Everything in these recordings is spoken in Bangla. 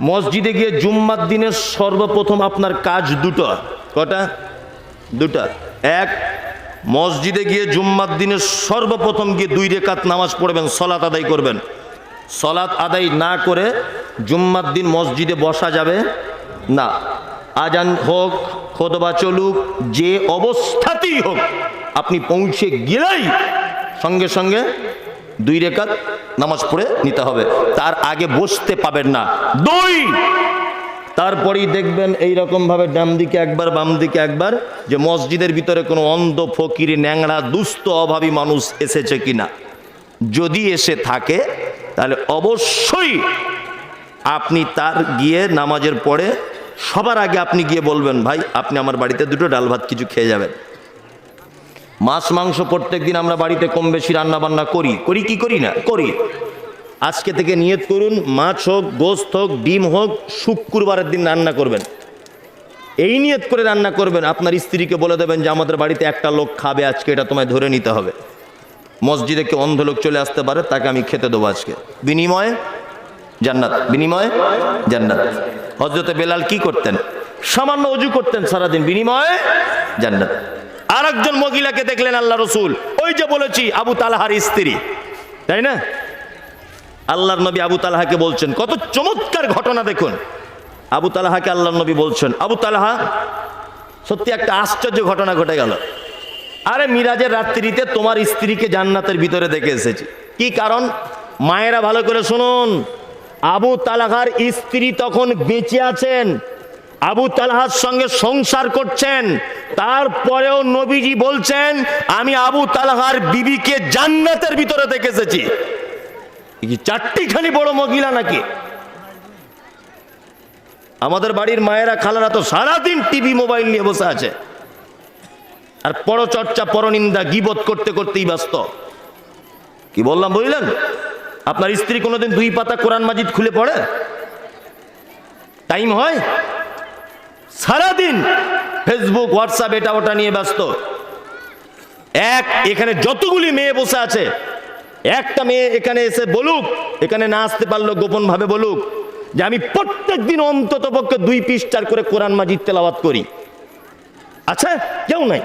মসজিদে গিয়ে জুম্মার দিনের সর্বপ্রথম আপনার কাজ দুটো। কটা? দুটা। এক, মসজিদে গিয়ে জুম্মার দিনের সর্বপ্রথম গিয়ে দুই রেকাত নামাজ পড়বেন, সলাত আদায় করবেন। সলাত আদায় না করে জুম্মার দিন মসজিদে বসা যাবে না। আজান হোক, খোদবা চলুক, যে অবস্থাতেই হোক, আপনি পৌঁছে গেলেই সঙ্গে সঙ্গে দুই রেখাত নামাজ পড়ে নিতে হবে। তার আগে বসতে পাবেন না। দুই, তারপরেই দেখবেন এই ভাবে ডান দিকে একবার, বাম দিকে একবার, যে মসজিদের ভিতরে কোনো অন্ধ, ফকির ন্যাংরা দুস্থ, অভাবী মানুষ এসেছে কিনা। যদি এসে থাকে, তাহলে অবশ্যই আপনি তার গিয়ে নামাজের পরে সবার আগে আপনি গিয়ে বলবেন, ভাই, আপনি আমার বাড়িতে দুটো ডাল ভাত কিছু খেয়ে যাবেন। মাছ, মাংস প্রত্যেক দিন আমরা বাড়িতে কম বেশি রান্না বান্না করি। করি কি করি না? করি। আজকে থেকে নিয়ত করুন, মাছ হোক, গোস্ত হোক, ডিম হোক, শুক্রবারের দিন রান্না করবেন। এই নিয়ত করে রান্না করবেন, আপনার স্ত্রীকে বলে দেবেন যে, আমাদের বাড়িতে একটা লোক খাবে আজকে, এটা তোমায় ধরে নিতে হবে। মসজিদে কেউ অন্ধ লোক চলে আসতে পারে, তাকে আমি খেতে দেবো আজকে। বিনিময়ে জান্নাত। বিনিময়ে জান্নাত। হজরতে বেলাল কি করতেন? সামান্য অজু করতেন সারাদিন। বিনিময়ে জান্নাত। আর একজন মহিলাকে দেখলেন আল্লাহ রসুল। ওই যে বলেছি, আবু তালাহার স্ত্রী। তাই না? আল্লাহর নবী আবু তালাহাকে বলছেন, কত চমৎকার ঘটনা দেখুন। আবু তালাহাকে আল্লাহর নবী বলছেন, আবু তালাহা, সত্যি একটা আশ্চর্য ঘটনা ঘটে গেল। আরে মিরাজের রাত্রিতে তোমার স্ত্রীকে জান্নাতের ভিতরে দেখে এসেছি। কি কারণ? মায়েরা ভালো করে শুনুন। আবু তালাহার স্ত্রী তখন বেঁচে আছেন। আবু তালাহার সঙ্গে সংসার করছেন। তারপরেও নবীজি বলছেন, আমি আবু তালাহার বিবিকে জান্নাতের ভিতরে দেখে এসেছি। এ কি চারটিখানি বড় মহিলা নাকি? আমাদের বাড়ির মায়েরা খালারা তো সারাদিন টিভি, মোবাইল নিয়ে বসে আছে। আর পরচর্চা, পরনিন্দা, গিবত করতে করতেই ব্যস্ত। কি বললাম বুঝলেন? আপনার স্ত্রী কোনোদিন দুই পাতা কোরআন মাজিদ খুলে পড়ে? টাইম হয়? সারাদিন ফেসবুক হোয়াটসঅ্যাপ এটা ওটা নিয়ে ব্যস্ত। এক, এখানে যতগুলি মেয়ে বসে আছে, একটা মেয়ে এখানে এসে বলুক, এখানে না আসতে পারল গোপন ভাবে বলুক, যে আমি প্রত্যেক দিন অন্তত পক্ষে দুই পৃষ্ঠার করে কোরআন মাজিদ তেলাওয়াত করি। আচ্ছা কেউ নাই।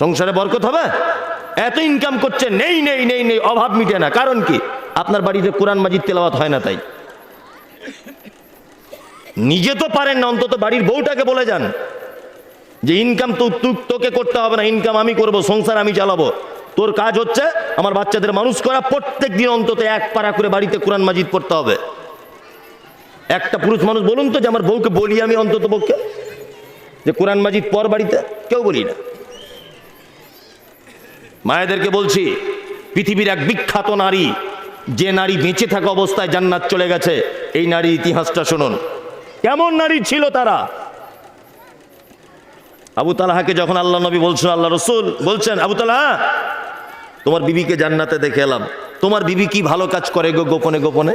সংসারে বরকত হবে? এত ইনকাম করছে, নেই নেই নেই নেই, অভাব মিটে না। কারণ কি? আপনার বাড়িতে কোরআন মাজিদ তেলাওয়াত হয় না তাই। নিজে তো পারেন না, অন্তত বাড়ির বউটাকে বলে যান। যে ইনকাম তো তু- তোকে করতে হবে না ইনকাম আমি করব, সংসার আমি চালাবো। তোর কাজ হচ্ছে আমার বাচ্চাদের মানুষ করা, প্রত্যেক দিন অন্তত এক পারা করে বাড়িতে কোরআন মাজিদ পড়তে হবে। একটা পুরুষ মানুষ বলুন তো যে, আমার বউকে বলি আমি অন্তত পক্ষে যে, কোরআন মাজিদ পর বাড়িতে? কেউ বলি না। মায়েদেরকে বলছি, পৃথিবীর এক বিখ্যাত নারী, যে নারী বেঁচে থাকা অবস্থায় জান্নাত চলে গেছে, এই নারী ইতিহাসটা শুনুন। কেমন নারী ছিল তারা? আবু তালাহাকে যখন আল্লাহ নবী বলছেন আল্লাহ রসুল বলছেন, আবু তালাহা, তোমার বিবিকে জান্নাতে দেখে এলাম। তোমার বিবি কি ভালো কাজ করে গো গোপনে গোপনে?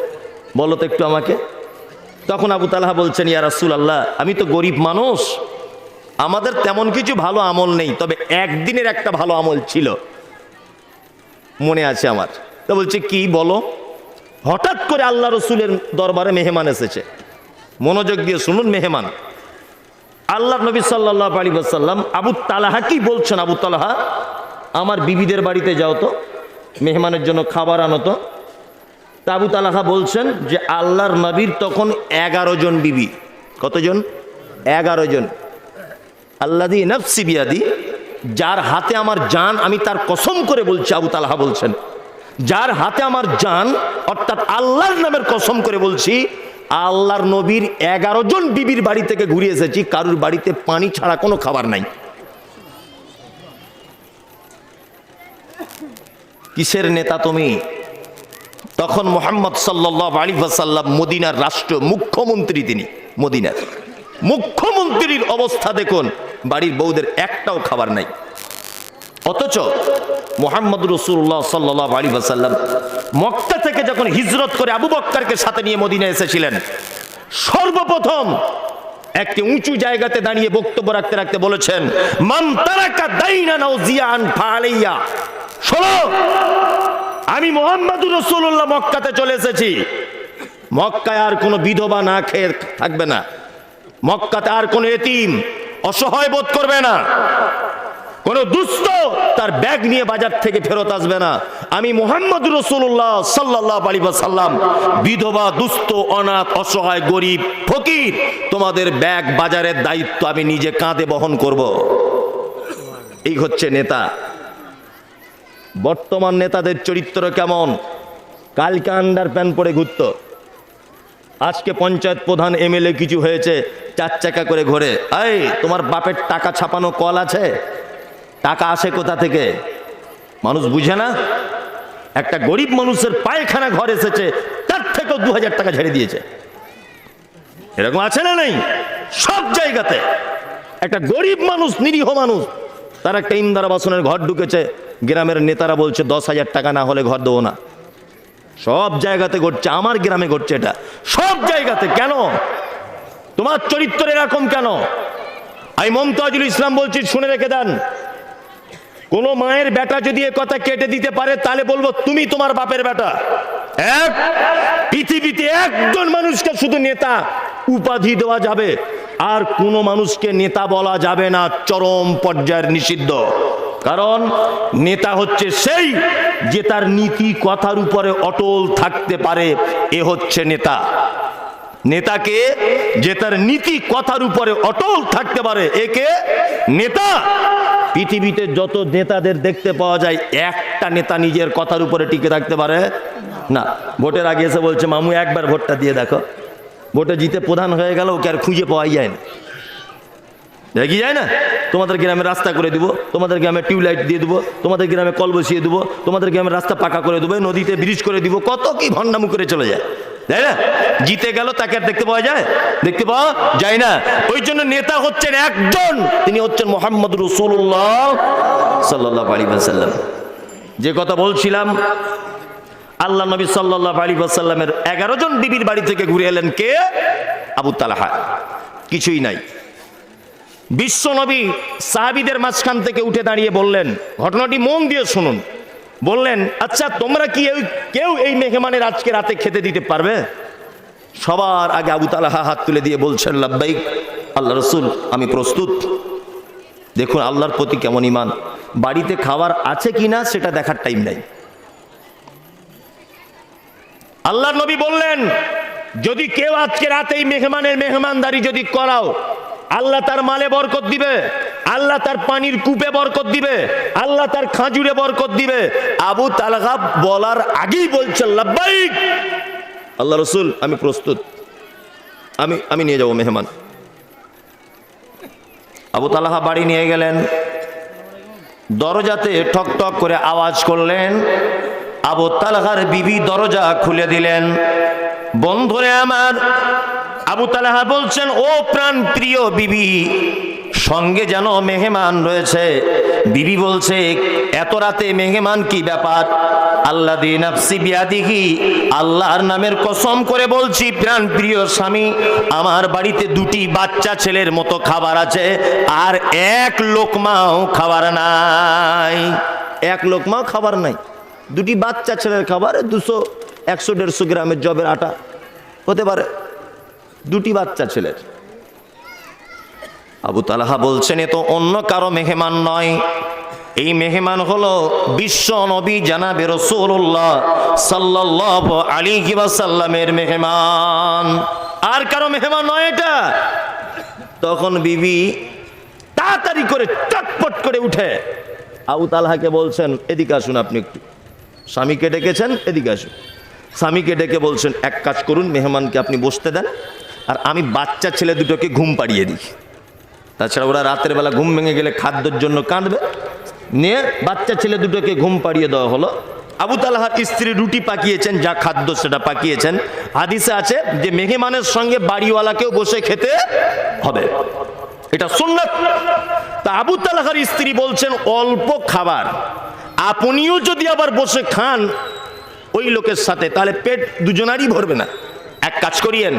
বলো তো একটু আমাকে। তখন আবু তালাহা বলছেন, ইয়া রাসুল আল্লাহ আমি তো গরিব মানুষ। আমাদের তেমন কিছু ভালো আমল নেই, তবে একদিনের একটা ভালো আমল ছিল। মনে আছে আমার। তো বলছে, কি বলো? হঠাৎ করে আল্লাহ রসুলের দরবারে মেহমান এসেছে। মনোযোগ দিয়ে শুনুন, মেহমান। আল্লাহ নবী সাল্লাহ আলী সাল্লাম আবু তালাহা কি বলছেন? আবু তালাহা, আমার বিবিদের বাড়িতে যাও তো, মেহমানের জন্য খাবার আনো তো। তা আবু তালাহা বলছেন যে, আল্লাহর নবীর তখন এগারো জন বিবি। কতজন? এগারো জন। আল্লাদি নফসি বিয়াদি, যার হাতে আমার জান, আমি তার কসম করে বলছি, আবু তালাহা বলছেন। যার হাতে আমার জান, অর্থাৎ আল্লাহর নামের কসম করে বলছি আল্লাহর নবীর এগারো জন বিবির বাড়ি থেকে ঘুরে এসেছি, কারুর বাড়িতে পানি ছাড়া কোনো খাবার নাই। কিসের নেতা তুমি? তখন মোহাম্মদ সাল্লাহ আলী সাল্লাম মদিনার রাষ্ট্র মুখ্যমন্ত্রী তিনি, মদিনার। মুখ্যমন্ত্রীর অবস্থা দেখুন, বাড়ির বউদের একটাও খাবার নাই। অথচ মোহাম্মদ রসুল্লাহ সাল্লাহ আলী সাল্লাম মক্কা থেকে যখন হিজরত করে আবু বক্কারকে সাথে নিয়ে মদিনা এসেছিলেন, সর্বপ্রথম একটি উঁচু জায়গাতে দাঁড়িয়ে বক্তব্য রাখতে রাখতে বলেছেন দাইনা নাও জিয়ান আমি মোহাম্মদুর রসুল্লাহ মক্কাতে চলে এসেছি। মক্কায় আর কোনো বিধবা না খেয়ে থাকবে না। মক্কাতে আর কোনো এতিম অসহায় বোধ করবে না। কোন দুস্থ তার ব্যাগ নিয়ে বাজার থেকে ফেরত আসবে না। আমি মোহাম্মদ রসুল্লাহ সাল্লাহ আলী সাল্লাম বিধবা, দুস্থ, অনাথ, অসহায়, গরিব, ফকির, তোমাদের ব্যাগ বাজারের দায়িত্ব আমি নিজে কাঁধে বহন করব। এই হচ্ছে নেতা। বর্তমান নেতাদের চরিত্র কেমন? কালকে আন্ডার প্যান্ট পরে ঘুরত। আজকে পঞ্চায়েত প্রধান এমএলএ কিছু হয়েছে, চার চাকা করে ঘোরে। এই, তোমার বাপের টাকা ছাপানো কল আছে? টাকা আসে কোথা থেকে? মানুষ বুঝে না? একটা গরিব মানুষের পায়খানা ঘর এসেছে, তার থেকেও দু হাজার টাকা ঝেড়ে দিয়েছে। এরকম আছে না নেই? সব জায়গাতে একটা গরিব মানুষ, নিরীহ মানুষ, তার একটা ইন্দারা বাসনের ঘর ঢুকেছে। গ্রামের নেতারা বলছে দশ হাজার টাকা না হলে ঘর দেবো না। সব জায়গাতে ঘটছে, আমার গ্রামে ঘটছে এটা। সব জায়গাতে, কেন? তোমার চরিত্র এরকম কেন? আমি মমতাজুল ইসলাম বলছি, শুনে রেখে দেন। কোন মায়ের বেটা যদি এ কথা কেটে দিতে পারে, তাহলে বলব তুমি তোমার বাপের বেটা। এক পৃথিবীতে একজন মানুষকে শুধু নেতা উপাধি দেওয়া যাবে, আর কোনো মানুষকে নেতা বলা যাবে না, চরম পর্যায়ের নিষিদ্ধ। কারণ নেতা হচ্ছে সেই যে তার নীতি কথার উপরে অটল থাকতে পারে, এ হচ্ছে নেতা। নেতাকে যে তার নীতি কথার উপরে অটল থাকতে পারে, একে নেতা পৃথিবীতে যত নেতাদের দেখতে পাওয়া যায়, একটা নেতা নিজের কথার উপরে টিকে থাকতে পারে? না। ভোটের আগে এসে বলছে, মামু, একবার ভোটটা দিয়ে দেখো। ভোটে জিতে প্রধান হয়ে গেল, ওকে আর খুঁজে পাওয়াই যায় না। দেখি যায় না? তোমাদের গ্রামে রাস্তা করে দেবো, তোমাদের গ্রামে টিউবলাইট দিয়ে দেবো, তোমাদের গ্রামে কল বসিয়ে দেবো, তোমাদের গ্রামে রাস্তা পাকা করে দেবো, নদীতে ব্রিজ করে দিব, কত কি ভণ্ডামু করে চলে যায়। তাই না? জিতে গেল, তাকে আর দেখতে পাওয়া যায়? দেখতে পাওয়া যায় না। ওই জন্য নেতা হচ্ছেন একজন, তিনি হচ্ছেন মোহাম্মদ রসুল্লাহ সাল্লাহ আলী সাল্লাম যে কথা বলছিলাম, আল্লাহ নবী সাল্লাহ আলী সাল্লামের এগারো জন বিবির বাড়ি থেকে ঘুরে এলেন কে? আবু তালাহা। কিছুই নাই। বিশ্ব নবী সাহাবিদের মাঝখান থেকে উঠে দাঁড়িয়ে বললেন, ঘটনাটি মন দিয়ে শুনুন। বললেন আচ্ছা তোমরা কি কেউ এই মেহমানের আজকে রাতে খেতে দিতে পারবে? সবার আগে আবু তালাহা হাত তুলে দিয়ে বলছেন, লাব্বাইক, আল্লাহ রসুল, আমি প্রস্তুত। দেখুন, আল্লাহর প্রতি কেমন ইমান বাড়িতে খাবার আছে কি না, সেটা দেখার টাইম নাই। আল্লাহ নবী বললেন, যদি কেউ আজকে রাতে এই মেহমানের মেহমানদারি যদি করাও আল্লাহ তার মালে বরকত দিবে। আল্লাহ তার পানির কূপে বরকত দিবে। আল্লাহ তার খাজুরে বরকত দিবে। আবু তালহা বলার আগেই বলছেন, লাব্বাইক। আল্লাহ রসুল, আমি প্রস্তুত। আমি আমি নিয়ে যাব মেহমান। আবু তালাহা বাড়ি নিয়ে গেলেন। দরজাতে ঠক ঠক করে আওয়াজ করলেন। আবু তালাহার বিবি দরজা খুলে দিলেন। বন্ধুরে আমার আবু তালাহা বলছেন, ও প্রাণ প্রিয় বিবি, সঙ্গে যেন মেহমান রয়েছে। বিবি বলছে, এত রাতে মেহমান কি ব্যাপার? আল্লাহ দিন বিয়াদিহি, আল্লাহর নামের কসম করে বলছি, প্রাণ প্রিয় স্বামী, আমার বাড়িতে দুটি বাচ্চা ছেলের মতো খাবার আছে, আর এক লোকমাও খাবার নাই। এক লোকমাও খাবার নাই। দুটি বাচ্চা ছেলের খাবার, দুশো, একশো, দেড়শো গ্রামের জবের আটা। হতে পারে। দুটি বাচ্চা ছেলের। আবু তালাহা বলছেন, এ তো অন্য কারও মেহমান নয়। এই মেহমান হলো বিশ্ব নবী জানাবে রসুল্লাহ সাল্লাহ আলী সাল্লামের মেহমান। আর কারও মেহমান নয় এটা। তখন বিবি তাড়াতাড়ি করে চটপট করে উঠে। আবু তালহাকে বলছেন, এদিকে আসুন আপনি একটু। স্বামীকে ডেকেছেন, এদিকে আসুন। স্বামীকে ডেকে বলছেন, এক কাজ করুন, মেহমানকে আপনি বসতে দেন আর আমি বাচ্চা ছেলে দুটোকে ঘুম পাড়িয়ে দিই। তাছাড়া ওরা রাতের বেলা ঘুম ভেঙে গেলে খাদ্যের জন্য কাঁদবে। নিয়ে বাচ্চা ছেলে দুটোকে ঘুম পাড়িয়ে দেওয়া হলো। আবু তালাহার স্ত্রী রুটি পাকিয়েছেন, যা খাদ্য সেটা পাকিয়েছেন। হাদিসে আছে যে মেহমানের সঙ্গে বাড়িওয়ালাকেও বসে খেতে হবে। এটা সুন্নাত। তা আবু তালাহার স্ত্রী বলছেন, অল্প খাবার। আপনিও যদি আবার বসে খান ওই লোকের সাথে, তাহলে পেট দুজনারই ভরবে না। এক কাজ করিয়েন,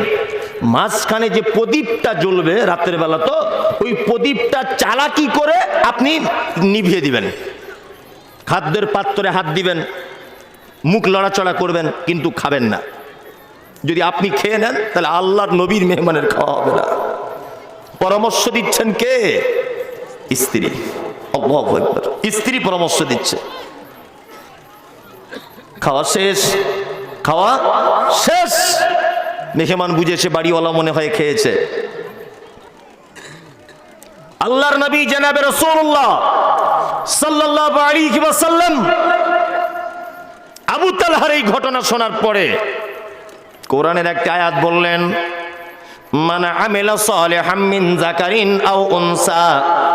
মাঝখানে যে প্রদীপটা জ্বলবে রাতের বেলা তো, ওই প্রদীপটা চালাকি করে আপনি নিভিয়ে দিবেন। খাদ্যের পাত্রে হাত দিবেন, মুখ লড়াচড়া করবেন, কিন্তু খাবেন না। যদি আপনি খেয়ে নেন, তাহলে আল্লাহর নবীর মেহমানের খাওয়া হবে না। পরামর্শ দিচ্ছেন কে? স্ত্রী। স্ত্রী পরামর্শ দিচ্ছে। খাওয়া শেষ। খাওয়া শেষ। মেহমান বুঝেছে, বাড়িওয়ালা মনে হয় খেয়েছে। আল্লাহর নবী জানাবে রসুল্লাহ সাল্লাল্লাহু আলাইহি ওয়াসাল্লাম আবু তালহার এই ঘটনা শোনার পরে কোরআনের একটা আয়াত বললেন, মান আমিলা সালিহাম মিন যাকারিন আও উনসা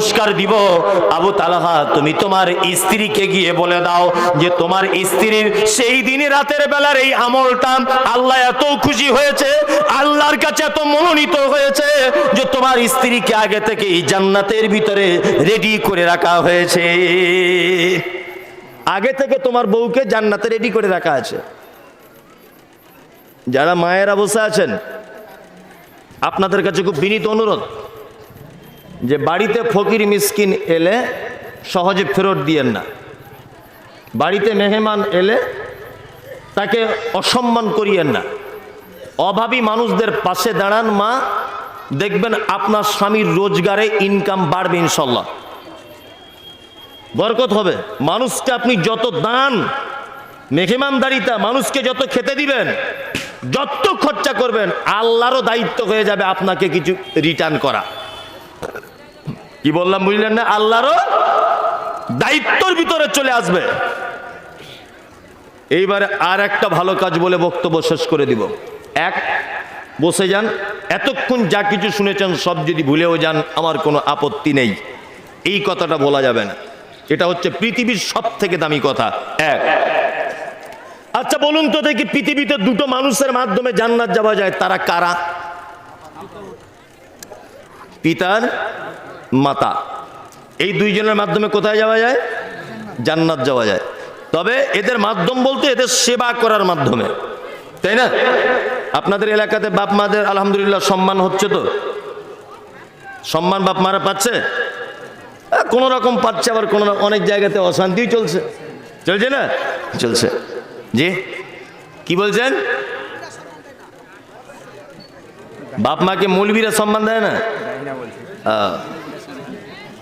পুরস্কার দিব। আবু তালাহা, তুমি তোমার স্ত্রীকে গিয়ে বলে দাও যে তোমার স্ত্রীর সেই দিনে রাতের বেলার এই আমলটা আল্লাহ এত খুশি হয়েছে, আল্লাহর কাছে এত মনোনীত হয়েছে যে তোমার স্ত্রীকে আগে থেকে এই জান্নাতের ভিতরে রেডি করে রাখা হয়েছে। আগে থেকে তোমার বউকে জান্নাতে রেডি করে রাখা আছে। যারা মায়েরা বসে আছেন, আপনাদের কাছে খুব বিনীত অনুরোধ। যে বাড়িতে ফকির মিসকিন এলে সহজে ফেরত দিয়েন না। বাড়িতে মেহমান এলে তাকে অসম্মান করিয়েন না। অভাবী মানুষদের পাশে দাঁড়ান মা, দেখবেন আপনার স্বামীর রোজগারে ইনকাম বাড়বে ইনশাল্লাহ। বরকত হবে। মানুষকে আপনি যত দান মেঘেমানদারিতা মানুষকে যত খেতে দিবেন, যত খরচা করবেন, আল্লাহরও দায়িত্ব হয়ে যাবে আপনাকে কিছু রিটার্ন করা। কি বললাম বুঝলেন না? আল্লাহরও দায়িত্বর ভিতরে চলে আসবে। এইবারে আর একটা ভালো কাজ বলে বক্তব্য শেষ করে দিব। এক, বসে যান। এতক্ষণ যা কিছু শুনেছেন সব যদি ভুলেও যান, আমার কোনো আপত্তি নেই। এই কথাটা বলা যাবে না। এটা হচ্ছে পৃথিবীর সব থেকে দামি কথা। এক আচ্ছা বলুন তো দেখি পৃথিবীতে দুটো মানুষের মাধ্যমে জান্নাত যাওয়া যায়, তারা কারা? পিতার মাতা। এই দুইজনের মাধ্যমে কোথায় যাওয়া যায়? জান্নাত যাওয়া যায়। তবে এদের মাধ্যম বলতে এদের সেবা করার মাধ্যমে। তাই না? আপনাদের এলাকাতে বাপ মাদের আলহামদুলিল্লাহ সম্মান হচ্ছে তো? সম্মান বাপ মারা পাচ্ছে? কোনো রকম পাচ্ছে, আবার কোনো অনেক জায়গাতে অশান্তিও চলছে। চলছে না? চলছে। জি? কি বলছেন? বাপ মাকে মৌলবীরা সম্মান দেয় না?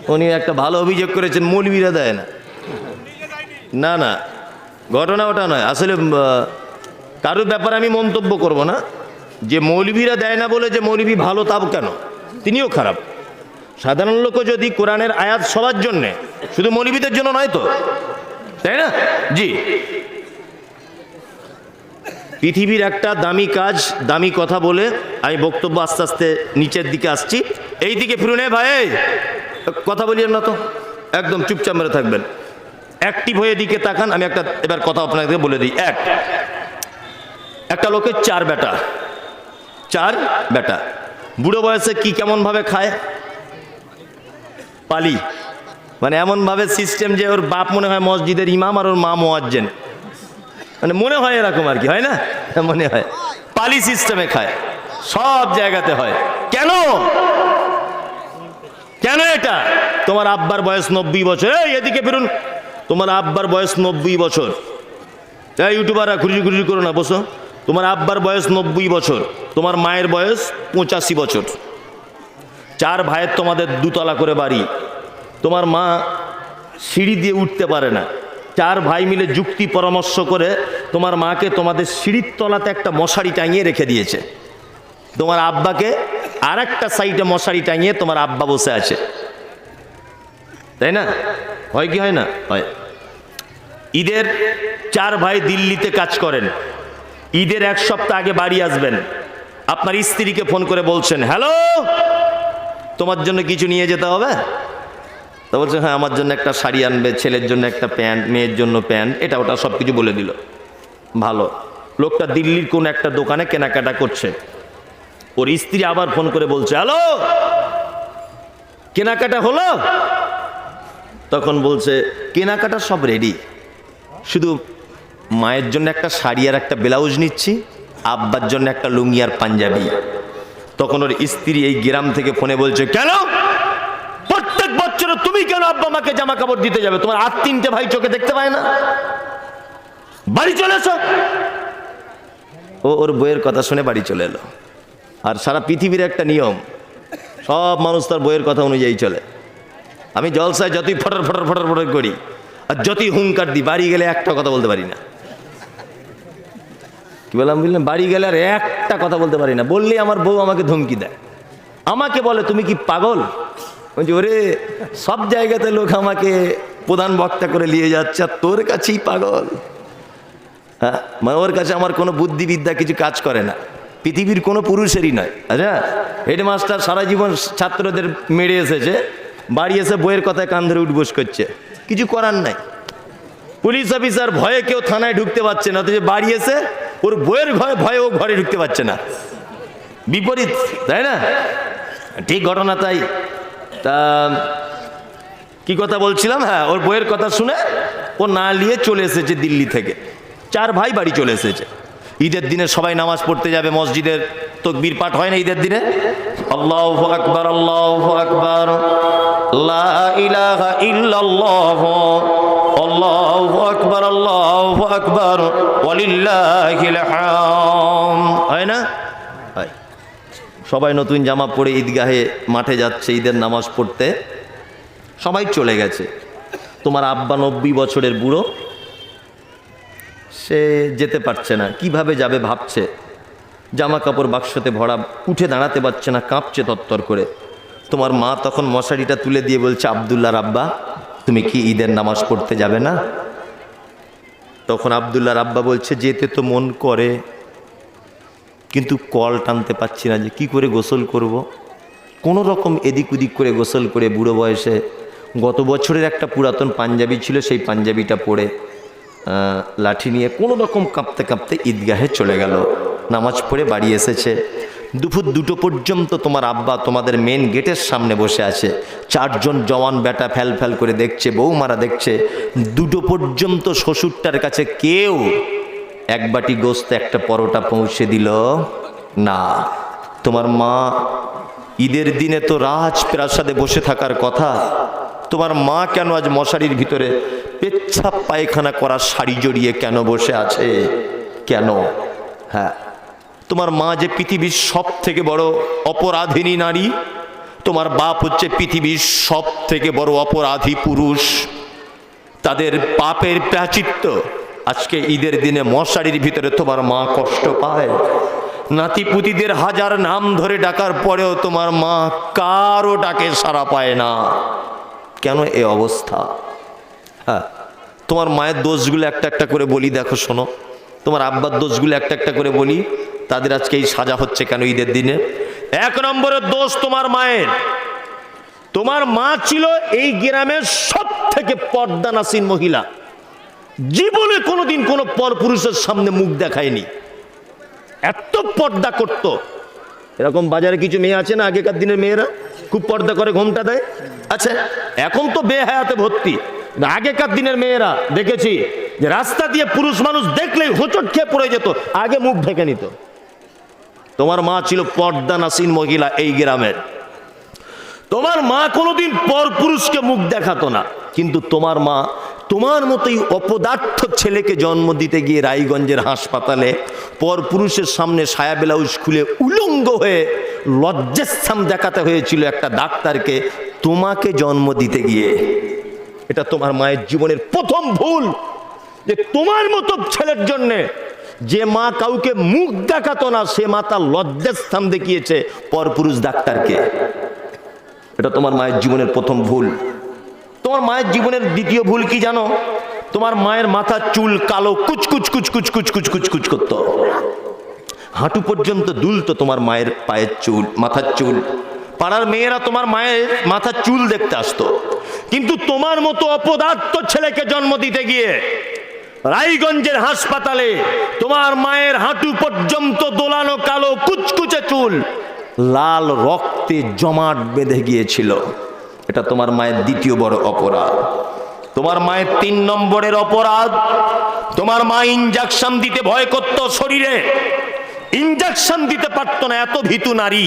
উনি একটা ভালো অভিযোগ করেছেন, মৌলবীরা দেয় না। না না, ঘটনা ওটা নয়। আসলে কারোর ব্যাপারে আমি মন্তব্য করব না। যে মৌলবীরা দেয় না বলে যে মৌলবী ভালো, তাও কেন? তিনিও খারাপ। সাধারণ লোক যদি কোরআনের আয়াত সবার জন্যে, শুধু মৌলবীদের জন্য নয় তো? তাই না? জি। পৃথিবীর একটা দামি কাজ, দামি কথা বলে আমি বক্তব্য আস্তে আস্তে নিচের দিকে আসছি। এই দিকে ফিরুন ভাই কথা বলিয়েন না তো। একদম চুপচাপ মেরে থাকবেন। অ্যাক্টিভ হয়ে দিকে তাকান, আমি একটা এবার কথা আপনাকে বলে দিই। এক, একটা লোকের চার বেটা চার বেটা বুড়ো বয়সে কি কেমন ভাবে খায়? পালি। মানে এমনভাবে সিস্টেম যে ওর বাপ মনে হয় মসজিদের ইমাম আর ওর মা মোয়াজ্জেন। মানে মনে হয় এরকম আর কি, হয় না? মনে হয়। পালি সিস্টেমে খায়। সব জায়গাতে হয়। কেন? কেন এটা? তোমার আব্বার বয়স নব্বই বছর। এই, এদিকে ফিরুন। তোমার আব্বার বয়স নব্বই বছর। এই, ইউটিউবাররা ঘুরি ঘুরি করো না, বসো। তোমার আব্বার বয়স নব্বই বছর। তোমার মায়ের বয়স পঁচাশি বছর। চার ভাইয়ের তোমাদের দুতলা করে বাড়ি। তোমার মা সিঁড়ি দিয়ে উঠতে পারে না। চার ভাই মিলে যুক্তি পরামর্শ করে তোমার মাকে তোমাদের সিঁড়ির তলাতে একটা মশারি টাঙিয়ে রেখে দিয়েছে। তোমার আব্বাকে আর একটা সাইডে মশারি টাঙিয়ে তোমার আব্বা বসে আছে। তাই না? হয় কি হয় না? হয়। ঈদের চার ভাই দিল্লিতে কাজ করেন। ঈদের এক সপ্তাহ আগে বাড়ি আসবেন। আপনার স্ত্রীকে ফোন করে বলছেন, হ্যালো, তোমার জন্য কিছু নিয়ে যেতে হবে? তা বলছে হ্যাঁ আমার জন্য একটা শাড়ি আনবে, ছেলের জন্য একটা প্যান্ট, মেয়ের জন্য প্যান্ট। এটা ওটা সব কিছু বলে দিল। ভালো। লোকটা দিল্লির কোন একটা দোকানে কেনাকাটা করছে। ওর স্ত্রী আবার ফোন করে বলছে, হ্যালো, কেনাকাটা হলো? তখন বলছে, কেনাকাটা সব রেডি শুধু মায়ের জন্য একটা শাড়ি আর একটা ব্লাউজ নিচ্ছি, আব্বার জন্য একটা লুঙ্গি আর পাঞ্জাবি। তখন ওর স্ত্রী এই গ্রাম থেকে ফোনে বলছে, কেন? প্রত্যেক বছর তুমি কেন আব্বা মাকে জামা কাপড় দিতে যাবে? তোমার আর তিনটে ভাই চোখে দেখতে পায় না। বাড়ি চলে এসো। ও ওর বইয়ের কথা শুনে বাড়ি চলে এলো। আর সারা পৃথিবীর একটা নিয়ম, সব মানুষ তার বইয়ের কথা অনুযায়ী চলে। আমি জলসায় যতই ফটর ফটর ফটর ফটর করি, আর যতই হুঙ্কার দিই, বাড়ি গেলে একটা কথা বলতে পারি না। কি বললাম, বুঝলেন? বাড়ি গেলে আর একটা কথা বলতে পারি না। বললেই আমার বউ আমাকে ধমকি দেয়। আমাকে বলে, তুমি কি পাগল? বলছি, ওরে, সব জায়গাতে লোক আমাকে প্রধান বক্তা করে নিয়ে যাচ্ছে, আর তোর কাছেই পাগল? হ্যাঁ মানে ওর কাছে আমার কোনো বুদ্ধিবিদ্যা কিছু কাজ করে না। পৃথিবীর কোনো পুরুষেরই নয়। আচ্ছা? হেডমাস্টার সারা জীবন ছাত্রদের মেরে এসেছে, বাড়ি এসে বইয়ের কথায় কান ধরে উঠবোস করছে। কিছু করার নাই। পুলিশ অফিসার ভয়ে কেউ থানায় ঢুকতে পারছে না, অথচ বাড়ি এসে ওর বইয়ের ভয়ে ভয়ে ও ঘরে ঢুকতে পারছে না। বিপরীত, তাই না? ঠিক ঘটনা তাই। তা, কি কথা বলছিলাম? হ্যাঁ ওর বইয়ের কথা শুনে ও না নিয়ে চলে এসেছে দিল্লি থেকে। চার ভাই বাড়ি চলে এসেছে। ঈদের দিনে সবাই নামাজ পড়তে যাবে, মসজিদের তকবীর পাঠ হয় না ঈদের দিনে? আল্লাহ আকবর আল্লাহ আকবর। আল্লাহু আকবার আল্লাহু আকবার। হয় না? সবাই নতুন জামা পরে ঈদগাহে মাঠে যাচ্ছে ঈদের নামাজ পড়তে। সবাই চলে গেছে। তোমার আব্বা নব্বই বছরের বুড়ো। সে যেতে পারছে না, কীভাবে যাবে ভাবছে? জামা কাপড় বাক্সতে ভরা, উঠে দাঁড়াতে পারছে না, কাঁপছে তত্তর করে। তোমার মা তখন মশারিটা তুলে দিয়ে বলছে, আবদুল্লাহ রাব্বা, তুমি কি ঈদের নামাজ পড়তে যাবে না? তখন আবদুল্লাহ রাব্বা বলছে, যেতে তো মন করে, কিন্তু কল টানতে পারছি না যে কি করে গোসল করব। কোনো রকম এদিক ওদিক করে গোসল করে, বুড়ো বয়সে গত বছরের একটা পুরাতন পাঞ্জাবি ছিল, সেই পাঞ্জাবিটা পরে লাঠি নিয়ে কোনো রকম কাঁপতে কাঁপতে ঈদগাহে চলে গেল। নামাজ পড়ে বাড়ি এসেছে। দুপুর দুটো পর্যন্ত তোমার আব্বা তোমাদের মেন গেটের সামনে বসে আছে। চারজন জওয়ান বেটা ফ্যাল ফ্যাল করে দেখছে বৌমারা দেখছে। দুটো পর্যন্ত শ্বশুরটার কাছে কেউ এক বাটি গোস্ত একটা পরোটা পৌঁছে দিল না। তোমার মা ঈদের দিনে তো রাজপ্রাসাদে বসে থাকার কথা। তোমার মা কেন আজ মশারির ভিতরে পেচ্ছাপ পায়খানা করা শাড়ি জড়িয়ে কেন বসে আছে? কেন? হ্যাঁ। তোমার মা যে পৃথিবীর সব থেকে বড় অপরাধিনী নারী, তোমার বাপ হচ্ছে পৃথিবীর সব থেকে বড় অপরাধী পুরুষ। তাদের পাপের প্রাচিত্য আজকে ঈদের দিনে মশারির ভিতরে তোমার মা কষ্ট পায়। নাতিপুতিদের হাজার নাম ধরে ডাকার পরেও তোমার মা কারও ডাকে সারা পায় না। কেন এ অবস্থা? হ্যাঁ তোমার মায়ের দোষগুলো একটা একটা করে বলি, দেখো শোনো। তোমার আব্বার দোষগুলো একটা একটা করে বলি। তাদের আজকে এই সাজা হচ্ছে কেন ঈদের দিনে? এক নম্বরের দোষ তোমার মায়ের। তোমার মা ছিল এই গ্রামের সব থেকে পর্দানাসীন মহিলা। জীবনে কোনোদিন কোনো পরপুরুষের সামনে মুখ দেখায়নি। এত পর্দা করত। এরকম বাজারে কিছু মেয়ে আছে না আগেকার দিনের মেয়েরা? খুব পর্দা করে, ঘোমটা দেয়? আচ্ছা এখন তো বেহায়াতে ভর্তি। আগেকার দিনের মেয়েরা দেখেছি যে রাস্তা দিয়ে পুরুষ মানুষ দেখলেই হোঁচট খেয়ে পড়ে যেত, আগে মুখ ঢেকে নিত। তোমার মা ছিল পর্দা নাসীন মহিলা এই গ্রামের। তোমার মা কোনোদিন পর পুরুষকে মুখ দেখাতো না, কিন্তু তোমার মা তোমার মতোই অপদার্থ ছেলেকে জন্ম দিতে গিয়ে রায়গঞ্জের হাসপাতালে পর পুরুষের সামনে সায়া ব্লাউজ খুলে উলঙ্গ হয়ে লজ্জাস্থান দেখাতে হয়েছিল একটা ডাক্তারকে, তোমাকে জন্ম দিতে গিয়ে। এটা তোমার মায়ের জীবনের প্রথম ভুল যে তোমার মতো ছেলের জন্যে যে মা কাউকে মুখ দেখাতো না, সে মা তার লজ্জাস্থান দেখিয়েছে পরপুরুষ ডাক্তারকে। এটা তোমার মায়ের জীবনের প্রথম ভুল। তোমার মায়ের জীবনের দ্বিতীয় ভুল কি জানো? তোমার মায়ের মাথার চুল কালো কুচকুচ কুচকুচ কুচকুচ কুচকুচ করতো। হাঁটু পর্যন্ত দুলতো তোমার মায়ের পায়ের চুল, মাথার চুল। পাড়ার মেয়েরা তোমার মায়ের মাথার চুল দেখতে আসতো। কিন্তু তোমার মতো অপদার্থ ছেলেকে জন্ম দিতে গিয়ে রায়গঞ্জের হাসপাতালে তোমার মায়ের হাঁটু পর্যন্ত দোলানো কালো কুচকুচে চুল, লাল রক্তে জমাট বেঁধে গিয়েছিল। এটা তোমার মায়ের দ্বিতীয় বড় অপরাধ। তোমার মায়ের তিন নম্বরের অপরাধ, তোমার মা ইঞ্জেকশন দিতে ভয় করত শরীরে। ইঞ্জেকশন দিতে পারতো না, এত ভীতু নারী।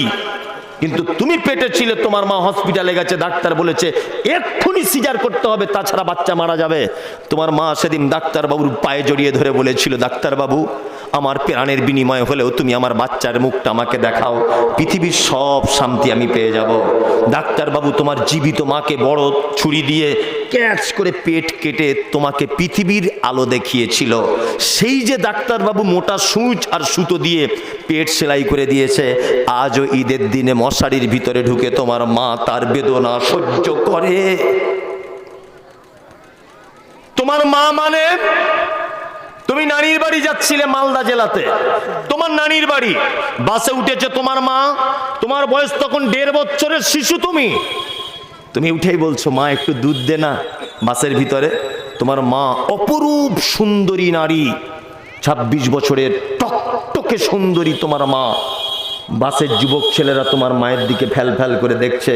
কিন্তু তুমি পেটে ছিলে, তোমার মা হসপিটালে গেছে, ডাক্তার বলেছে, এক্ষুনি সিজার করতে হবে, তাছাড়া বাচ্চা মারা যাবে। তোমার মা সেদিন ডাক্তারবাবুর পায়ে জড়িয়ে ধরে বলেছিল, ডাক্তারবাবু, আমার প্রাণের বিনিময় হলেও তুমি আমার বাচ্চার মুখটা আমাকে দেখাও, পৃথিবীর সব শান্তি আমি পেয়ে যাব। ডাক্তারবাবু, তোমার জীবিত মাকে বড় ছুরি দিয়ে ক্যাচ করে পেট কেটে তোমাকে পৃথিবীর আলো দেখিয়েছিল। সেই যে ডাক্তারবাবু মোটা সুচ আর সুতো দিয়ে পেট সেলাই করে দিয়েছে, আজও ঈদের দিনে মশারির ভিতরে ঢুকে তোমার মা তার বেদনা সহ্য করে। তোমার মা মানে তুমি নানির বাড়ি যাচ্ছিলে মালদা জেলাতে। তোমার নানির বাড়ি। বাসে উঠেছে তোমার মা। তোমার বয়স তখন দেড় বছরের শিশু তুমি। তুমি উঠেই বলছো, মা, একটু দুধ দে না। বাসের ভিতরে তোমার মা অপরূপ সুন্দরী নারী, ছাব্বিশ বছরের টকটকে সুন্দরী তোমার মা। বাসের যুবক ছেলেরা তোমার মায়ের দিকে ফ্যাল ফ্যাল করে দেখছে।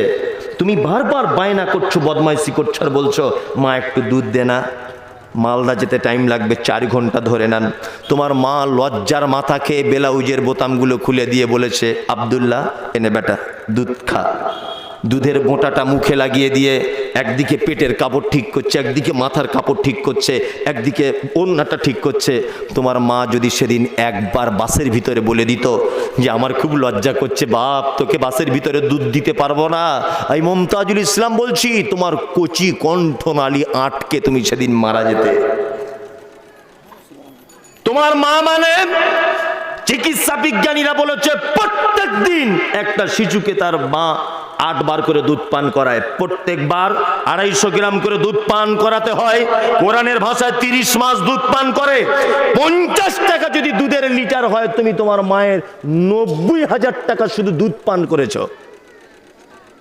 তুমি বারবার বায়না করছ, বদমাইশি করছ আর বলছো, মা, একটু দুধ দে না। মালদা যেতে টাইম লাগবে, চার ঘণ্টা ধরে নেন। তোমার মা লজ্জার মাথা খেয়ে বেলাউজের বোতামগুলো খুলে দিয়ে বলেছে, আবদুল্লাহ, এনে বেটা, দুধ খা। দুধের মোটাটা মুখে লাগিয়ে দিয়ে একদিকে পেটের কাপড় ঠিক করছে, একদিকে মাথার কাপড় ঠিক করছে, একদিকে ওন্নাটা ঠিক করছে। তোমার মা যদি সেদিন একবার বাসের ভিতরে বলে দিত যে, আমার খুব লজ্জা করছে বাপ, তোকে বাসের ভিতরে দুধ দিতে পারব না। আমি মমতাজুল ইসলাম বলছি, তোমার কচি কণ্ঠনালী আটকে তুমি সেদিন মারা যেতে। তোমার মা মানে চিকিৎসা বিজ্ঞানীরা বলেছে প্রত্যেক দিন একটা শিশুকে তার মা আটবার করে দুধ পান করায়। প্রত্যেকবার আড়াইশো গ্রাম করে দুধ পান করাতে হয়। কোরআনের ভাষায় তিরিশ মাস দুধ পান করে। পঞ্চাশ টাকা যদি দুধের লিটার হয়, তুমি তোমার মায়ের নব্বই হাজার টাকা শুধু দুধ পান করেছ।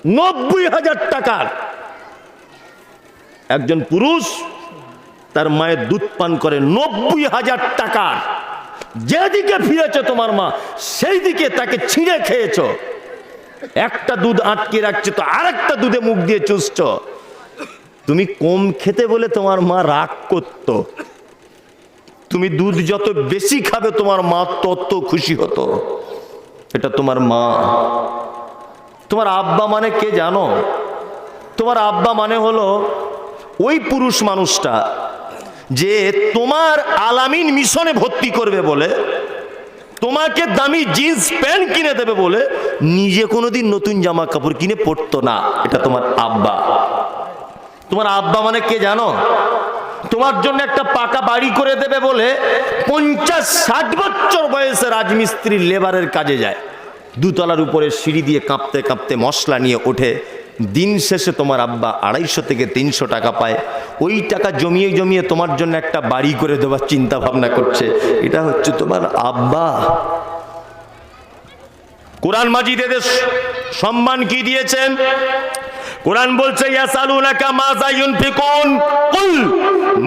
নব্বই হাজার টাকার। একজন পুরুষ তার মায়ের দুধ পান করে নব্বই হাজার টাকার। যেদিকে ফিরেছে তোমার মা সেই দিকে তাকে ছিঁড়ে খেয়েছ। একটা দুধ আটকে রাখছে তো আরেকটা দুধে মুখ দিয়ে চুষছ। তুমি কম খেতে বলে তোমার মা রাগ করত। তুমি দুধ যত বেশি খাবে তোমার মা তত খুশি হতো। এটা তোমার মা। তোমার আব্বা মানে কে জানো? তোমার আব্বা মানে হলো ওই পুরুষ মানুষটা। যে তোমার আলামিন মিশনে ভর্তি করবে বলে, তোমাকে দামি জিন্স, প্যান্ট কিনে দেবে বলে, নিজে কোনোদিন নতুন জামা কাপড় কিনে পরতো না। এটা তোমার আব্বা। তোমার আব্বা মানে কে জানো? তোমার জন্য একটা পাকা বাড়ি করে দেবে বলে পঞ্চাশ ষাট বছর বয়সে রাজমিস্ত্রির লেবারের কাজে যায়। দুতলার উপরে সিঁড়ি দিয়ে কাঁপতে কাঁপতে মশলা নিয়ে ওঠে দিন শেষে তোমার আব্বা আড়াইশো থেকে তিনশো টাকা পায়। ওই টাকা জমিয়ে জমিয়ে তোমার জন্য একটা বাড়ি করে দেওয়ার চিন্তা ভাবনা করছে। এটা হচ্ছে তোমার আব্বা। কোরআন মাজিদ এদের সম্মান কি দিয়েছেন? কোরআন বলছে ইয়াসালুনাকা মাযা ইউনফিকুন কুল,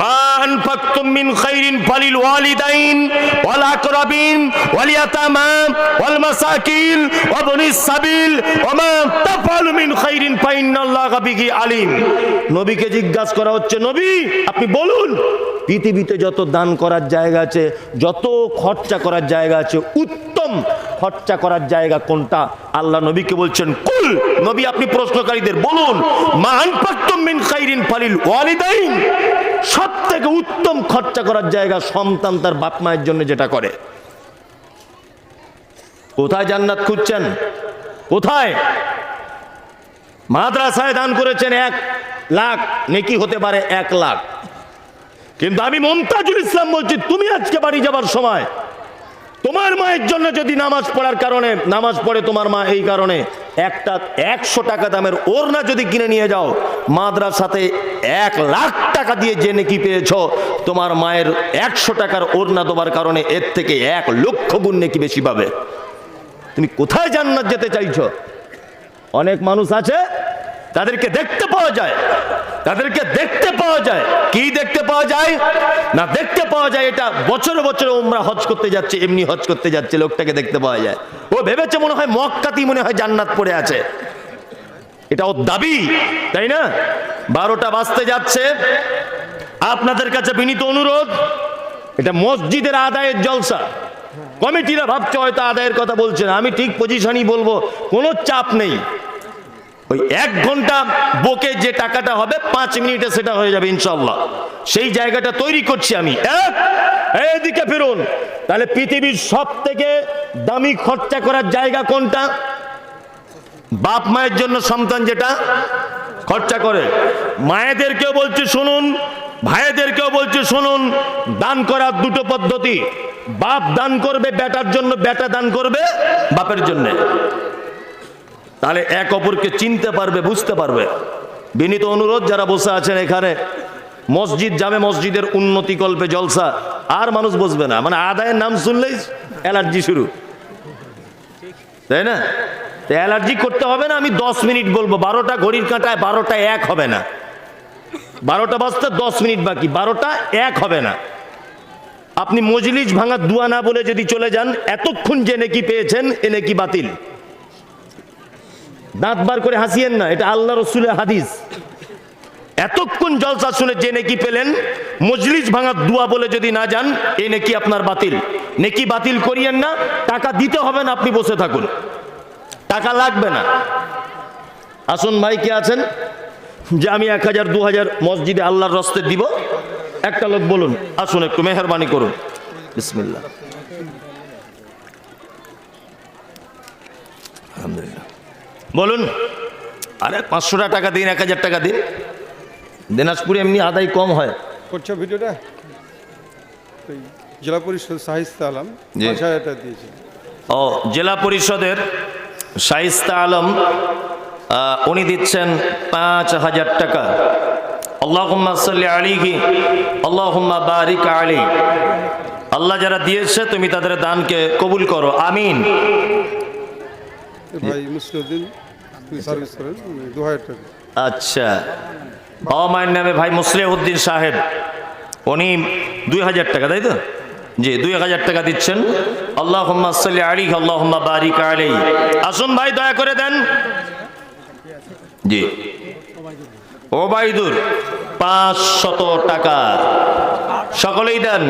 মা আনফাকতুম মিন খাইরিন ফালিল ওয়ালিদাইন ওয়াল আকরাবিন ওয়াল ইয়াতামা ওয়াল মাসাকিন ওয়া বনিস সাবিল ওয়া মা তাফআলু মিন খাইরিন ফাইন্নাল্লাহা বিহি আলিম। নবীকে জিজ্ঞাসা করা হচ্ছে, নবী, আপনি বলুন, পৃথিবীতে যত দান করার জায়গা আছে, যত খরচা করার জায়গা আছে, উত্তম খরচা করার জায়গা কোনটা? আল্লাহ নবীকে বলছেন, কুল, নবী আপনি প্রশ্নকারীদের বলুন সব থেকে উত্তম খরচা করার জায়গা সন্তান তার বাপ মায়ের জন্য যেটা করে। কোথায় জান্নাত খুঁজছেন? কোথায়? মাদ্রাসায় দান করেছেন এক লাখ, নেকি হতে পারে এক লাখ। কিন্তু আমি মমতাজুল ইসলাম বলছি, তুমি আজকে বাড়ি যাবার সময় তোমার মায়ের জন্য যদি নামাজ পড়ার কারণে, নামাজ পড়ে তোমার মা এই কারণে, একটা একশো টাকা দামের ওড়না যদি কিনে নিয়ে যাও মাদ্রার সাথে এক লাখ টাকা দিয়ে যে নেকি পেয়েছ, তোমার মায়ের একশো টাকার ওড়না দেওয়ার কারণে এর থেকে এক লক্ষ গুণ নেকি বেশি পাবে। তুমি কোথায় জান্নাত যেতে চাইছো? অনেক মানুষ আছে তাদেরকে দেখতে পাওয়া যায়। তাদেরকে দেখতে পাওয়া যায়। কি দেখতে পাওয়া যায়? না, দেখতে পাওয়া যায় এটা বছরে বছরে উমরা হজ করতে যাচ্ছে, এমনি হজ করতে যাচ্ছে, লোকটাকে দেখতে পাওয়া যায়। ও ভেবেছে মনে হয় মক্কাতি মনে হয় জান্নাত পড়ে আছে। এটা ওর দাবি, তাই না? বারোটা বাজতে যাচ্ছে। আপনাদের কাছে বিনীত অনুরোধ, এটা মসজিদের আদায়ের জলসা। কমিটিরা ভাবছে হয়তো আদায়ের কথা বলছে না। আমি ঠিক পজিশনই বলব, কোনো চাপ নেই। ওই এক ঘণ্টা বকে যে টাকাটা হবে পাঁচ মিনিটে সেটা হয়ে যাবে ইনশাল্লাহ সেই জায়গাটা তৈরি করছি আমি। এক, এইদিকে ফিরুন। তাহলে পৃথিবীর সব থেকে দামি খরচা করার জায়গা কোনটা? বাপ মায়ের জন্য সন্তান যেটা খরচা করে। মায়েদেরকেও বলছে শুনুন ভাইদেরকেও বলছে শুনুন দান করার দুটো পদ্ধতি। বাপ দান করবে বেটার জন্য বেটা দান করবে বাপের জন্যে। তাহলে এক অপরকে চিনতে পারবে, বুঝতে পারবে। বিনীত অনুরোধ, যারা বসে আছেন এখানে, মসজিদ যাবে মসজিদের উন্নতি কল্পে জলসা, আর মানুষ বসবে না। মানে আদায়ের নাম শুনলেই অ্যালার্জি শুরু। তাই না? অ্যালার্জি করতে হবে না, আমি দশ মিনিট বলব। বারোটা ঘড়ির কাঁটায় বারোটা এক হবে না। বারোটা বাজতে দশ মিনিট বাকি, বারোটা এক হবে না। আপনি মজলিস ভাঙা দুয়া না বলে যদি চলে যান, এতক্ষণ যে নেকি পেয়েছেন, এ নেকি বাতিল। দাঁত বার করে হাসিয়েন না, এটা আল্লাহ রসুলের হাদিস। এতক্ষণ জলসা শুনে যে নেকি পেলেন, মজলিস ভাঙা দুয়া বলে যদি না যান, এ নেকি আপনার বাতিল। নেকি বাতিল করিয়েন না, টাকা দিতে হবে না, আপনি বসে থাকুন। টাকা লাগবে না। আসুন ভাই কে আছেন? যে আমি এক হাজার, দু হাজার মসজিদে আল্লাহর রস্তে দিব। একটা লোক বলুন, আসুন একটু মেহরবানি করুন। বিসমিল্লাহ। আলহামদুলিল্লাহ। বলুন। আরে পাঁচশোটা টাকা দিন এক হাজার টাকা দিন। দিনাজপুরে এমনি আদায় কম হয়। করছ ভিডিওটা? জেলা পরিষদ সাহিস্তা আলম। পাঁচ হাজার টাকা দিয়েছে। ও জেলা পরিষদের শাইস্তা আলম উনি দিচ্ছেন পাঁচ হাজার টাকা। আল্লাহুম্মা সাল্লি আলিহি আল্লাহুম্মা বারিক আলী আল্লাহ যারা দিয়েছে তুমি তাদের দানকে কবুল করো। আমিন। ভাই মুসলিউদ্দিন সার্ভিস করেন দু হাজার টাকা আচ্ছা ও নামে ভাই মুসলিউদ্দিন সাহেব, উনি দুই হাজার টাকা, তাই তো? জি, দুই হাজার টাকা দিচ্ছেন। আল্লাহ সাল্লি আলী আল্লাহ বারিক আলী আসুন ভাই, দয়া করে দেন। জি। ওবাইদুর পাঁচশত টাকা। সকলেই দেন।